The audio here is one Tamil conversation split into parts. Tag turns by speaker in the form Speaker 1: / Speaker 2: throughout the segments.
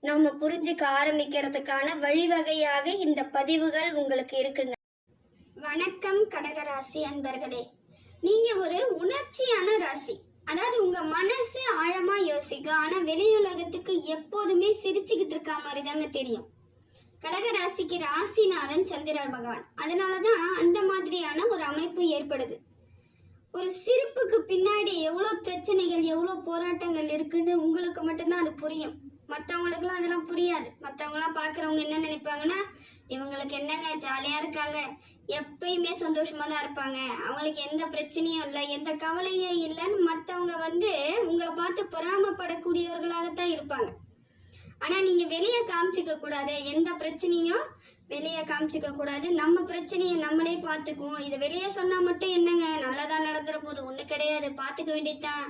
Speaker 1: நம்ம புரிஞ்சுக்க ஆரம்பிக்கிறதுக்கான வழிவகையாக இந்த பதிவுகள் உங்களுக்கு இருக்குங்க. வணக்கம் கடகராசி அன்பர்களே. நீங்க ஒரு உணர்ச்சியான ராசி. அதாவது உங்க மனசு ஆழமா யோசிக்கும் ஆனா வெளியுலகத்துக்கு எப்போதுமே சிரிச்சுக்கிட்டு இருக்க மாதிரி தாங்க தெரியும். கடகராசிக்கு ராசிநாதன் சந்திரன் பகவான். அதனாலதான் அந்த மாதிரியான ஒரு அமைப்பு ஏற்படுது. ஒரு சிரிப்புக்கு பின்னாடி எவ்வளோ பிரச்சனைகள் எவ்வளோ போராட்டங்கள் இருக்குன்னு உங்களுக்கு மட்டும்தான் அது புரியும். மற்றவங்களுக்குலாம் அதெல்லாம் புரியாது. மற்றவங்களாம் பார்க்குறவங்க என்ன நினைப்பாங்கன்னா இவங்களுக்கு என்னங்க ஜாலியாக இருக்காங்க. எப்பயுமே சந்தோஷமாக தான் இருப்பாங்க. அவங்களுக்கு எந்த பிரச்சனையும் இல்லை எந்த கவலையும் இல்லைன்னு மற்றவங்க வந்து உங்களை பார்த்து பொறாமப்படக்கூடியவர்களாகத்தான் இருப்பாங்க. ஆனால் நீங்கள் வெளியே காமிச்சிக்க கூடாது. எந்த பிரச்சனையும் வெளியே காமிச்சிக்க கூடாது. நம்ம பிரச்சனையை நம்மளே பார்த்துக்குவோம் இதை வெளியே சொன்னால் மட்டும் என்னங்க? நல்லதாக நடந்துற போது? ஒன்றும் கிடையாது. பார்த்துக்க வேண்டியதுதான்.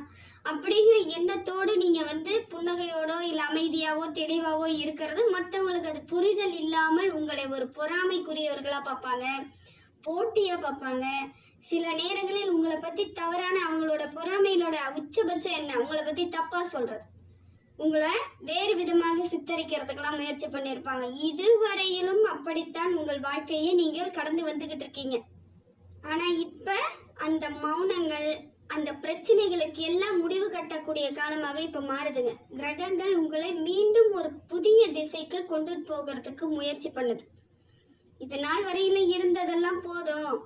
Speaker 1: அப்படிங்கிற எண்ணத்தோடு நீங்கள் வந்து புன்னகையோடோ இல்லை அமைதியாவோ தெளிவாவோ இருக்கிறது மற்றவங்களுக்கு அது புரிதல் இல்லாமல் உங்களை ஒரு பொறாமைக்குரியவர்களாக பார்ப்பாங்க. போட்டியாக பார்ப்பாங்க. சில நேரங்களில் உங்களை பற்றி தவறான அவங்களோட பொறாமையிலோட உச்சபட்சம் என்ன? உங்களை பற்றி தப்பாக சொல்கிறது உங்களை வேறு விதமாக சித்தரிக்கிறதுக்கெல்லாம் முயற்சி பண்ணியிருப்பாங்க. இதுவரையிலும் அப்படித்தான் உங்கள் வாழ்க்கையை நீங்கள் கடந்து வந்துகிட்டு இருக்கீங்க. ஆனால் இப்போ அந்த மௌனங்கள் அந்த பிரச்சனைகளுக்கு எல்லாம் முடிவு கட்டக்கூடிய காலமாக இப்போ மாறுதுங்க. கிரகங்கள் உங்களை மீண்டும் ஒரு புதிய திசைக்கு கொண்டு போகிறதுக்கு முயற்சி பண்ணுது. இது நாள் வரையில இருந்ததெல்லாம் போதும்.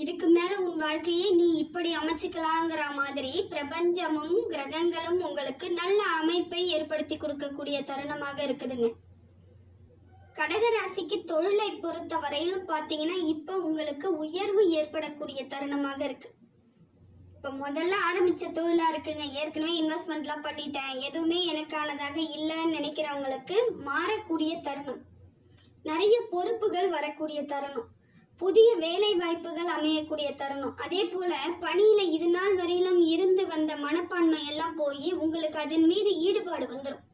Speaker 1: இதுக்கு மேல உன் வாழ்க்கையை நீ இப்படி அமைச்சுக்கலாங்கிற மாதிரி பிரபஞ்சமும் கிரகங்களும் உங்களுக்கு நல்ல அமைப்பை ஏற்படுத்தி கொடுக்கக்கூடிய தருணமாக இருக்குதுங்க. கடக ராசிக்கு தொழிலை பொறுத்த வரையிலும் பார்த்தீங்கன்னா இப்போ உங்களுக்கு உயர்வு ஏற்படக்கூடிய தருணமாக இருக்கு. இப்போ முதல்ல ஆரம்பிச்ச தொழிலா இருக்குங்க. ஏற்கனவே இன்வெஸ்ட்மெண்ட்லாம் பண்ணிட்டேன். எதுவுமே எனக்கானதாக இல்லைன்னு நினைக்கிறவங்களுக்கு மாறக்கூடிய தருணம். நிறைய பொறுப்புகள் வரக்கூடிய தருணம். புதிய வேலை வாய்ப்புகள் அமையக்கூடிய தருணம். அதே போல பணியில இது நாள் வரையிலும் இருந்து வந்த மனப்பான்மை எல்லாம் போய் உங்களுக்கு அதன் மீது ஈடுபாடு வந்துடும்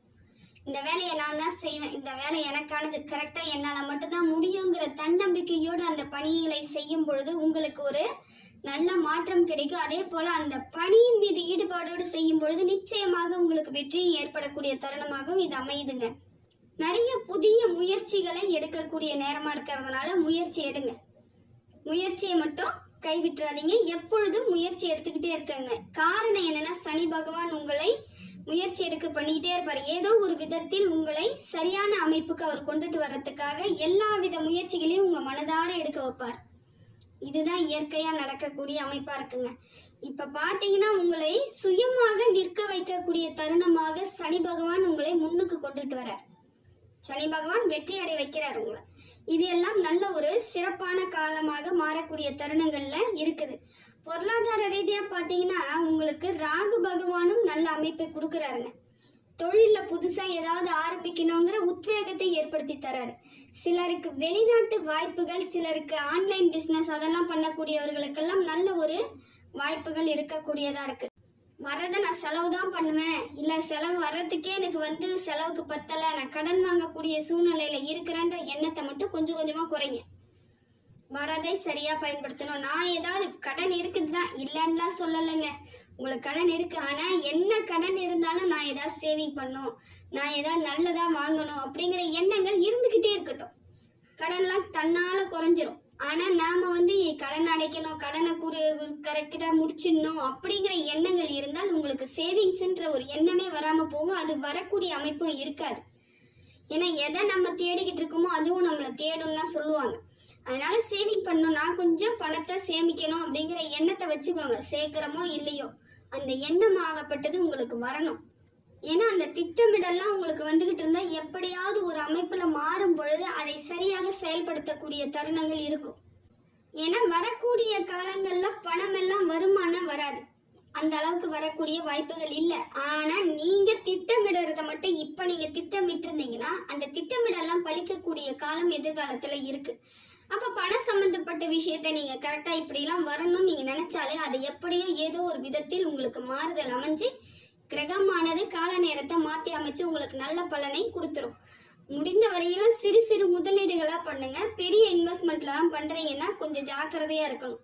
Speaker 1: இந்த வேலையை நான் தான் செய்வேன். இந்த வேலை எனக்கானது கரெக்டாக என்னால் மட்டும்தான் முடியுங்கிற தன்னம்பிக்கையோடு அந்த பணிகளை செய்யும் பொழுது உங்களுக்கு ஒரு நல்ல மாற்றம் கிடைக்கும். அதே போல அந்த பணியின் மீது ஈடுபாடோடு செய்யும் பொழுது நிச்சயமாக உங்களுக்கு வெற்றியும் ஏற்படக்கூடிய தருணமாகவும் இது அமையுதுங்க. நிறைய புதிய முயற்சிகளை எடுக்கக்கூடிய நேரமா இருக்கிறதுனால முயற்சி எடுங்க. முயற்சியை மட்டும் கைவிட்டுறாதீங்க. எப்பொழுதும் முயற்சி எடுத்துக்கிட்டே இருக்கங்க. காரணம் என்னன்னா சனி பகவான் உங்களை முயற்சி எடுக்க பண்ணிக்கிட்டே இருப்பார். ஏதோ ஒரு விதத்தில் உங்களை சரியான அமைப்புக்கு அவர் கொண்டுட்டு வர்றதுக்காக எல்லா வித முயற்சிகளையும் உங்க மனதார எடுக்க வைப்பார். இதுதான் இயற்கையா நடக்கக்கூடிய அமைப்பா இருக்குங்க. இப்ப பாத்தீங்கன்னா உங்களை சுயமாக நிற்க வைக்கக்கூடிய தருணமாக சனி பகவான் உங்களை முன்னுக்கு கொண்டுட்டு வர்றார். சனி பகவான் வெற்றி அடை வைக்கிறார் உங்களை. இது எல்லாம் நல்ல ஒரு சிறப்பான காலமாக மாறக்கூடிய தருணங்கள்ல இருக்குது. பொருளாதார ரீதியா பாத்தீங்கன்னா உங்களுக்கு ராகு பகவானும் நல்ல அமைப்பை கொடுக்குறாருங்க. தொழில புதுசா ஏதாவது ஆரம்பிக்கணுங்கிற உத்வேகத்தை ஏற்படுத்தி தராரு. சிலருக்கு வெளிநாட்டு வாய்ப்புகள் சிலருக்கு ஆன்லைன் பிசினஸ் அதெல்லாம் பண்ணக்கூடியவர்களுக்கெல்லாம் நல்ல ஒரு வாய்ப்புகள் இருக்கக்கூடியதா இருக்கு. வர்றதை நான் செலவு தான் பண்ணுவேன். இல்லை செலவு வர்றதுக்கே எனக்கு வந்து செலவுக்கு பத்தலை. நான் கடன் வாங்கக்கூடிய சூழ்நிலையில இருக்கிறேன்ற எண்ணத்தை மட்டும் கொஞ்சம் கொஞ்சமாக குறைங்க. வரதை சரியாக பயன்படுத்தணும். நான் ஏதாவது கடன் இருக்குது தான் இல்லைன்னுலாம் சொல்லலைங்க. உங்களுக்கு கடன் இருக்கு. ஆனா என்ன கடன் இருந்தாலும் நான் ஏதாவது சேவிங் பண்ணும். நான் ஏதாவது நல்லதா வாங்கணும் அப்படிங்கிற எண்ணங்கள் இருந்துகிட்டே இருக்கட்டும். கடன்லாம் தன்னால குறைஞ்சிரும். ஆனால் நாம் வந்து கடன் அடைக்கணும் கடனை குறு கரெக்டாக முடிச்சிடணும் அப்படிங்கிற எண்ணங்கள் இருந்தால் உங்களுக்கு சேவிங்ஸ்ன்ற ஒரு எண்ணமே வராமல் போகும். அது வரக்கூடிய அமைப்பும் இருக்காது. ஏன்னா எதை நம்ம தேடிக்கிட்டு இருக்கோமோ அதுவும் நம்மளை தேடும் தான் சொல்லுவாங்க. அதனால சேவிங் பண்ணணும். நான் கொஞ்சம் பணத்தை சேமிக்கணும் அப்படிங்கிற எண்ணத்தை வச்சுக்கோங்க. சேர்க்குறமோ இல்லையோ அந்த எண்ணம் ஆகப்பட்டது உங்களுக்கு வரணும். ஏன்னா அந்த திட்டமிடல்லாம் உங்களுக்கு வந்துகிட்டு இருந்தால் எப்படியாவது அமைப்பில் மாறும் பொழுது அதை சரியாக செயல்படுத்தக்கூடிய தருணங்கள் இருக்கும். ஏன்னா வரக்கூடிய காலங்களில் பணம் எல்லாம் வருமானம் வராது. அந்த அளவுக்கு வரக்கூடிய வாய்ப்புகள் இல்லை. ஆனால் நீங்கள் திட்டமிடுறத மட்டும் இப்போ நீங்கள் திட்டமிட்டிருந்தீங்கன்னா அந்த திட்டமிடலாம் பழிக்கக்கூடிய காலம் எதிர்காலத்தில் இருக்குது அப்போ பணம் சம்மந்தப்பட்ட விஷயத்த நீங்கள் கரெக்டாக இப்படிலாம் வரணும்னு நீங்கள் நினச்சாலே அது எப்படியோ ஏதோ ஒரு விதத்தில் உங்களுக்கு மாறுதல் அமைஞ்சு கிரகமானது கால நேரத்தை மாற்றி அமைச்சு உங்களுக்கு நல்ல பலனை கொடுத்துரும். முடிந்த வரையிலும் சிறு சிறு முதலீடுகளாக பண்ணுங்க. பெரிய இன்வெஸ்ட்மெண்ட்லாம் பண்ணுறீங்கன்னா கொஞ்சம் ஜாக்கிரதையா இருக்கணும்.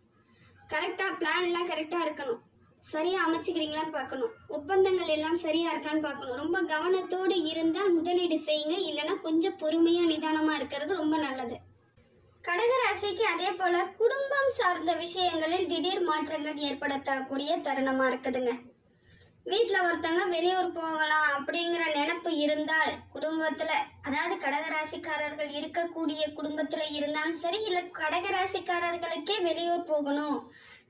Speaker 1: கரெக்டாக பிளான்லாம் கரெக்டாக இருக்கணும். சரியா அமைச்சுக்கிறீங்களான்னு பார்க்கணும். ஒப்பந்தங்கள் எல்லாம் சரியா இருக்கான்னு பார்க்கணும். ரொம்ப கவனத்தோடு இருந்தால் முதலீடு செய்யுங்க. இல்லைன்னா கொஞ்சம் பொறுமையா நிதானமா இருக்கிறது ரொம்ப நல்லது. கடகராசிக்கு அதே போல குடும்பம் சார்ந்த விஷயங்களில் திடீர் மாற்றங்கள் ஏற்படுத்தக்கூடிய தருணமா இருக்குதுங்க. வீட்டில் ஒருத்தங்க வெளியூர் போகலாம் அப்படிங்கிற நினப்பு இருந்தால் குடும்பத்தில் அதாவது கடகராசிக்காரர்கள் இருக்கக்கூடிய குடும்பத்தில் இருந்தாலும் சரி இல்லை கடகராசிக்காரர்களுக்கே வெளியூர் போகணும்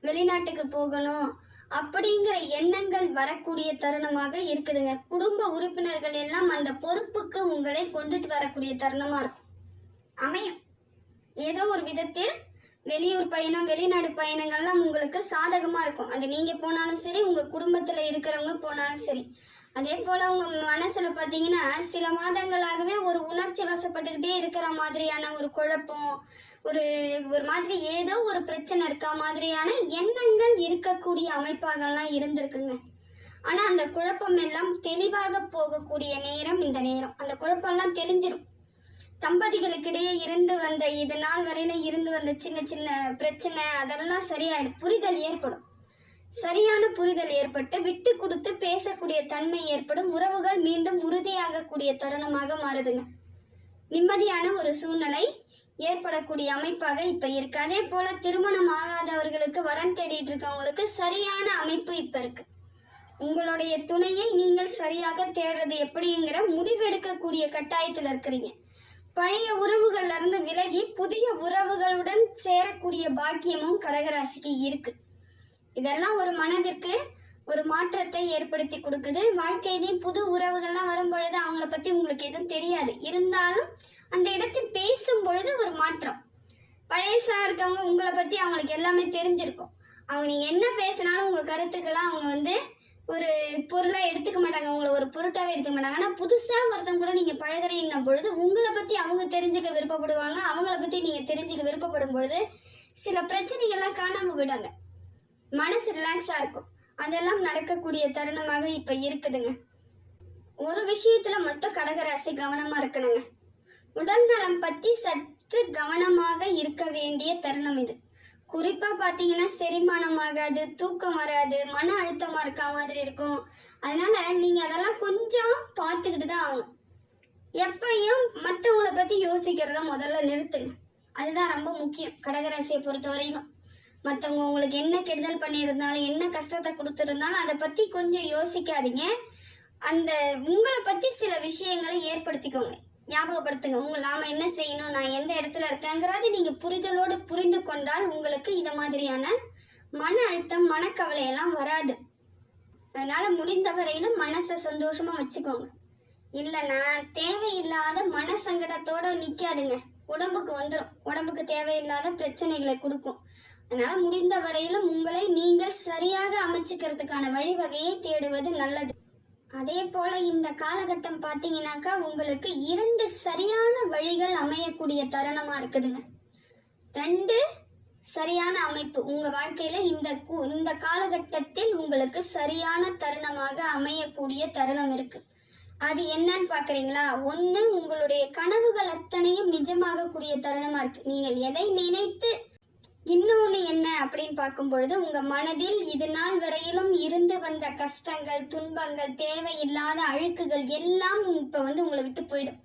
Speaker 1: வெளிநாட்டுக்கு போகணும் அப்படிங்கிற எண்ணங்கள் வரக்கூடிய தருணமாக இருக்குதுங்க. குடும்ப உறுப்பினர்கள் எல்லாம் அந்த பொறுப்புக்கு உங்களை கொண்டுட்டு வரக்கூடிய தருணமாக இருக்கும். அமையும். ஏதோ ஒரு விதத்தில் வெளியூர் பயணம் வெளிநாடு பயணங்கள்லாம் உங்களுக்கு சாதகமாக இருக்கும். அது நீங்கள் போனாலும் சரி உங்கள் குடும்பத்தில் இருக்கிறவங்க போனாலும் சரி. அதே போல் உங்கள் மனசில் பார்த்தீங்கன்னா சில மாதங்களாகவே ஒரு உணர்ச்சி வசப்பட்டுக்கிட்டே இருக்கிற மாதிரியான ஒரு குழப்பம் ஒரு ஒரு மாதிரி ஏதோ ஒரு பிரச்சனை இருக்கா மாதிரியான எண்ணங்கள் இருக்கக்கூடிய அமைப்பாகலாம் இருந்திருக்குங்க. ஆனால் அந்த குழப்பம் எல்லாம் தெளிவாக போகக்கூடிய நேரம் இந்த நேரம். அந்த குழப்பம்லாம் தெரிஞ்சிடும் தம்பதிகளுக்கிடையே இருந்து வந்த இது நாள் வரையில இருந்து வந்த சின்ன சின்ன பிரச்சனை அதெல்லாம் சரியாயிடும் புரிதல் ஏற்படும். சரியான புரிதல் ஏற்பட்டு விட்டு கொடுத்து பேசக்கூடிய தன்மை ஏற்படும். உறவுகள் மீண்டும் உறுதியாகக்கூடிய தருணமாக மாறுதுங்க. நிம்மதியான ஒரு சூழ்நிலை ஏற்படக்கூடிய அமைப்பாக இப்ப இருக்கு. அதே போல திருமணம் ஆகாதவர்களுக்கு வரன் தேடிட்டு இருக்கவங்களுக்கு சரியான அமைப்பு இப்ப இருக்கு. உங்களுடைய துணையை நீங்கள் சரியாக தேடுறது எப்படிங்கிற முடிவெடுக்கக்கூடிய கட்டாயத்தில் இருக்கிறீங்க. பழைய உறவுகள்ல இருந்து விலகி புதிய உறவுகளுடன் சேரக்கூடிய பாக்கியமும் கடகராசிக்கு இருக்கு. இதெல்லாம் ஒரு மனதிற்கு ஒரு மாற்றத்தை ஏற்படுத்தி கொடுக்குது. வாழ்க்கையிலேயும் புது உறவுகள்லாம் வரும் பொழுது அவங்கள பத்தி உங்களுக்கு எதுவும் தெரியாது. இருந்தாலும் அந்த இடத்தில் பேசும் பொழுது ஒரு மாற்றம். பழையசா இருக்கவங்க உங்களை பத்தி அவங்களுக்கு எல்லாமே தெரிஞ்சிருக்கும். அவங்க நீங்க என்ன பேசினாலும் உங்க கருத்துக்கெல்லாம் அவங்க வந்து ஒரு பொருளாக எடுத்துக்க மாட்டாங்க. உங்களை ஒரு பொருட்டாகவே எடுத்துக்க மாட்டாங்க. ஆனால் புதுசாக ஒருத்தவங்க கூட நீங்கள் பழகுறீங்க பொழுது உங்களை பற்றி அவங்க தெரிஞ்சுக்க விருப்பப்படுவாங்க. அவங்கள பற்றி நீங்கள் தெரிஞ்சுக்க விருப்பப்படும் பொழுது சில பிரச்சனைகள்லாம் காணாமல் போயிட்டாங்க மனசு ரிலாக்ஸாக இருக்கும். அதெல்லாம் நடக்கக்கூடிய தருணமாக இப்போ இருக்குதுங்க. ஒரு விஷயத்தில் மட்டும் கடகராசி கவனமாக இருக்கணுங்க. உடல் நலம் பற்றி சற்று கவனமாக இருக்க வேண்டிய தருணம் இது. குறிப்பா பாத்தீங்கன்னா செரிமானம் ஆகாது தூக்கம் வராது மன அழுத்தமா இருக்க மாதிரி இருக்கும். அதனால நீங்க அதெல்லாம் கொஞ்சம் பார்த்துக்கிட்டு தான் ஆகும் எப்பயும் மற்றவங்கள பத்தி யோசிக்கிறத முதல்ல நிறுத்துங்க. அதுதான் ரொம்ப முக்கியம். கடகராசியை பொறுத்த வரையிலும். மற்றவங்க உங்களுக்கு என்ன கெடுதல் பண்ணியிருந்தாலும் என்ன கஷ்டத்தை கொடுத்துருந்தாலும் அதை பற்றி கொஞ்சம் யோசிக்காதீங்க. அந்த உங்களை பற்றி சில விஷயங்களை ஏற்படுத்திக்கோங்க. ஞாபகப்படுத்துங்க. உங்கள் நாம் என்ன செய்யணும் நான் எந்த இடத்துல இருக்கேங்கிறத நீங்கள் புரிதலோடு புரிந்து கொண்டால் உங்களுக்கு இதை மாதிரியான மன அழுத்தம் மனக்கவலையெல்லாம் வராது. அதனால் முடிந்த வரையிலும் மனசை சந்தோஷமாக வச்சுக்கோங்க. இல்லைன்னா தேவையில்லாத மன சங்கடத்தோட நிற்காதுங்க உடம்புக்கு வந்துடும் உடம்புக்கு தேவையில்லாத பிரச்சனைகளை கொடுக்கும். அதனால் முடிந்த வரையிலும் உங்களை நீங்கள் சரியாக அமைச்சுக்கிறதுக்கான வழிவகையை தேடுவது நல்லது. அதே போல இந்த காலகட்டம் பார்த்தீங்கன்னாக்கா உங்களுக்கு இரண்டு சரியான வழிகள் அமையக்கூடிய தருணமா இருக்குதுங்க. ரெண்டு சரியான அமைப்பு. உங்க வாழ்க்கையில இந்த இந்த காலகட்டத்தில் உங்களுக்கு சரியான தருணமாக அமையக்கூடிய தருணம் இருக்கு. அது என்னன்னு பாக்குறீங்களா ஒன்று உங்களுடைய கனவுகள் அத்தனையும் நிஜமாகக்கூடிய தருணமா இருக்கு. நீங்கள் எதை நினைத்து இன்னொன்று என்ன அப்படின்னு பார்க்கும் பொழுது உங்கள் மனதில் இது நாள் வரையிலும் இருந்து வந்த கஷ்டங்கள் துன்பங்கள் தேவையில்லாத அழுக்குகள் எல்லாம் இப்போ வந்து உங்களை விட்டு போயிடும்.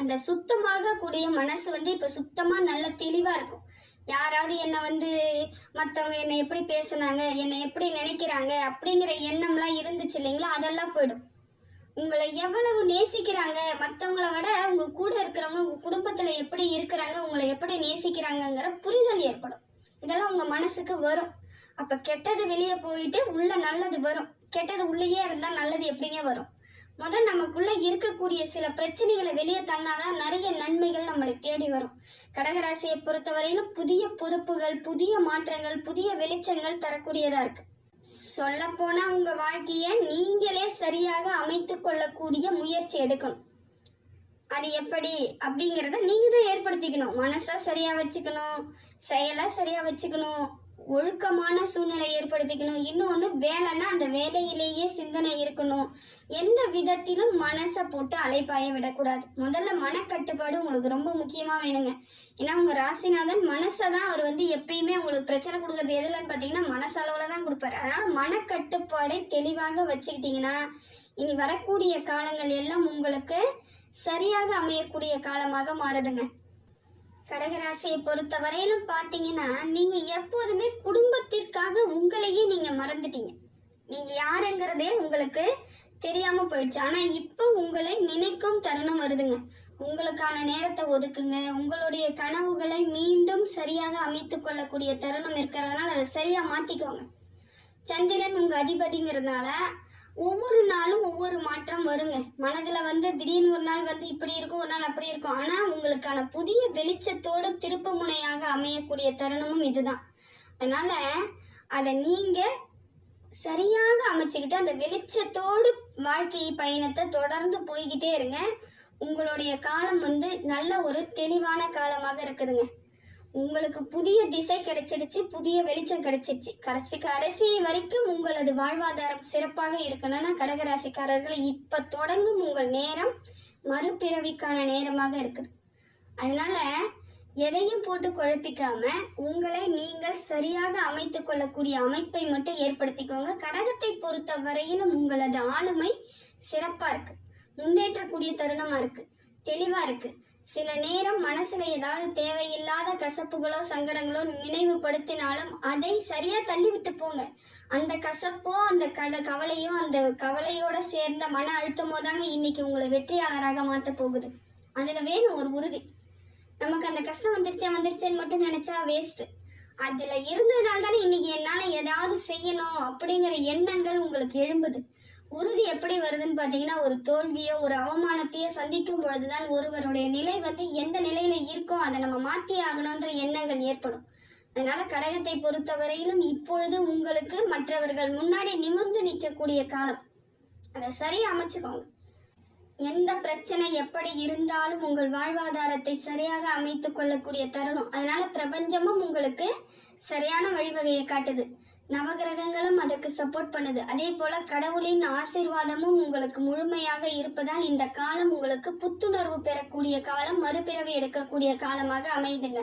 Speaker 1: அந்த சுத்தமாக கூடிய மனசு வந்து இப்போ சுத்தமாக நல்ல தெளிவாக இருக்கும். யாராவது என்னை வந்து மற்றவங்க என்னை எப்படி பேசுனாங்க என்னை எப்படி நினைக்கிறாங்க அப்படிங்கிற எண்ணம்லாம் இருந்துச்சு இல்லைங்களா? அதெல்லாம் போயிடும். உங்களை எவ்வளவு நேசிக்கிறாங்க? மற்றவங்கள விட உங்க கூட இருக்கிறவங்க உங்க குடும்பத்துல எப்படி இருக்கிறாங்க உங்களை எப்படி நேசிக்கிறாங்கங்கிற புரிதல் ஏற்படும். இதெல்லாம் உங்க மனசுக்கு வரும். அப்ப கெட்டது வெளியே போயிட்டு உள்ள நல்லது வரும். கெட்டது உள்ளேயே இருந்தா நல்லது எப்படிங்க வரும்? முதல் நமக்குள்ள இருக்கக்கூடிய சில பிரச்சனைகளை வெளியே தன்னாதான் நிறைய நன்மைகள் நம்மளை தேடி வரும். கடகராசியை பொறுத்தவரையிலும் புதிய பொறுப்புகள் புதிய மாற்றங்கள் புதிய வெளிச்சங்கள் தரக்கூடியதா இருக்கு. சொல்ல போனா உங்க வாழ்க்கைய நீங்களே சரியாக அமைத்து கொள்ளக்கூடிய முயற்சி எடுக்கணும். அது எப்படி? அப்படிங்கிறத நீங்க தான் ஏற்படுத்திக்கணும். மனசை சரியா வச்சுக்கணும். செயலை சரியா வச்சுக்கணும். ஒழுக்கமான சூழ்நிலை ஏற்படுத்திக்கணும். இன்னொன்று வேலைன்னா அந்த வேலையிலேயே சிந்தனை இருக்கணும். எந்த விதத்திலும் மனசை போட்டு அலைப்பாய விடக்கூடாது. முதல்ல மனக்கட்டுப்பாடு உங்களுக்கு ரொம்ப முக்கியமாக வேணுங்க. ஏன்னா உங்கள் ராசிநாதன் மனசை தான் அவர் வந்து எப்பயுமே உங்களுக்கு பிரச்சனை கொடுக்குறது. எதுலன்னு பார்த்தீங்கன்னா மனசளவில் தான் கொடுப்பாரு. அதனால் மனக்கட்டுப்பாடை தெளிவாக வச்சுக்கிட்டிங்கன்னா இனி வரக்கூடிய காலங்கள் எல்லாம் உங்களுக்கு சரியாக அமையக்கூடிய காலமாக மாறுதுங்க. கடகராசியை பொறுத்த வரையிலும் பார்த்தீங்கன்னா நீங்க எப்போதுமே குடும்பத்திற்காக உங்களையே நீங்க மறந்துட்டீங்க. நீங்க யாருங்கிறதே உங்களுக்கு தெரியாம போயிடுச்சு. ஆனா இப்போ உங்களை நினைக்கும் தருணம் வருதுங்க. உங்களுக்கான நேரத்தை ஒதுக்குங்க. உங்களுடைய கனவுகளை மீண்டும் சரியாக அமைத்து கொள்ளக்கூடிய தருணம் இருக்கிறதுனால அதை சரியா மாத்திக்கோங்க. சந்திரன் உங்க அதிபதிங்கிறதுனால ஒவ்வொரு நாளும் ஒவ்வொரு மாற்றம் வருங்க. மனதில் வந்து திடீர்னு ஒரு நாள் வந்து இப்படி இருக்கும் ஒரு நாள் அப்படி இருக்கும். ஆனால் உங்களுக்கான புதிய வெளிச்சத்தோடு திருப்பு முனையாக அமையக்கூடிய தருணமும் இதுதான். அதனால அதை நீங்க சரியாக அமைச்சுக்கிட்டு அந்த வெளிச்சத்தோடு வாழ்க்கை பயணத்தை தொடர்ந்து போய்கிட்டே இருங்க. உங்களுடைய காலம் வந்து நல்ல ஒரு தெளிவான காலமாக இருக்குதுங்க. உங்களுக்கு புதிய திசை கிடைச்சிருச்சு புதிய வெளிச்சம் கிடைச்சிருச்சு. கடைசி கடைசி வரைக்கும் உங்களது வாழ்வாதாரம் சிறப்பாக இருக்கணும்னா கடகராசிக்காரர்கள் இப்ப தொடங்கும் உங்கள் நேரம் மறுபிறவிக்கான நேரமாக இருக்குது. அதனால எதையும் போட்டு குழப்பிக்காம உங்களை நீங்கள் சரியாக அமைத்து கொள்ளக்கூடிய அமைப்பை மட்டும் ஏற்படுத்திக்கோங்க. கடகத்தை பொறுத்த வரையிலும் உங்களது ஆளுமை சிறப்பாக இருக்கு. முன்னேற்றக்கூடிய தருணமாக இருக்கு. தெளிவாக இருக்குது சில நேரம் மனசுல ஏதாவது தேவையில்லாத கசப்புகளோ சங்கடங்களோ நினைவுபடுத்தினாலும் அதை சரியா தள்ளிவிட்டு போங்க. அந்த கசப்போ அந்த கட கவலையோ அந்த கவலையோட சேர்ந்த மன அழுத்தமோ தாங்க இன்னைக்கு உங்களை வெற்றியாளராக மாற்ற போகுது. அதுல வேணும் ஒரு உறுதி. நமக்கு அந்த கஷ்டம் வந்துருச்சே வந்துருச்சேன்னு மட்டும் நினைச்சா வேஸ்ட் அதுல இருந்ததுனால தானே இன்னைக்கு என்னால ஏதாவது செய்யணும் அப்படிங்கிற எண்ணங்கள் உங்களுக்கு எழும்புது. உறுதி எப்படி வருதுன்னு பார்த்தீங்கன்னா ஒரு தோல்வியோ ஒரு அவமானத்தையோ சந்திக்கும் பொழுதுதான் ஒருவருடைய நிலை வந்து எந்த நிலையில இருக்கோ அதை நம்ம மாற்றி ஆகணுன்ற எண்ணங்கள் ஏற்படும். அதனால கடகத்தை பொறுத்தவரையிலும் இப்பொழுது உங்களுக்கு மற்றவர்கள் முன்னாடி நிமிர்ந்து நிற்கக்கூடிய காலம். அதை சரியா அமைச்சுக்கோங்க. எந்த பிரச்சனை எப்படி இருந்தாலும் உங்கள் வாழ்வாதாரத்தை சரியாக அமைத்துக் கொள்ளக்கூடிய தருணம். அதனால பிரபஞ்சமும் உங்களுக்கு சரியான வழிவகையை காட்டுது. நவகிரகங்களும் அதற்கு சப்போர்ட் பண்ணுது. அதே போல கடவுளின் ஆசீர்வாதமும் உங்களுக்கு முழுமையாக இருப்பதால் இந்த காலம் உங்களுக்கு புத்துணர்வு பெறக்கூடிய காலம் மறுபிறவி எடுக்கக்கூடிய காலமாக அமைதுங்க.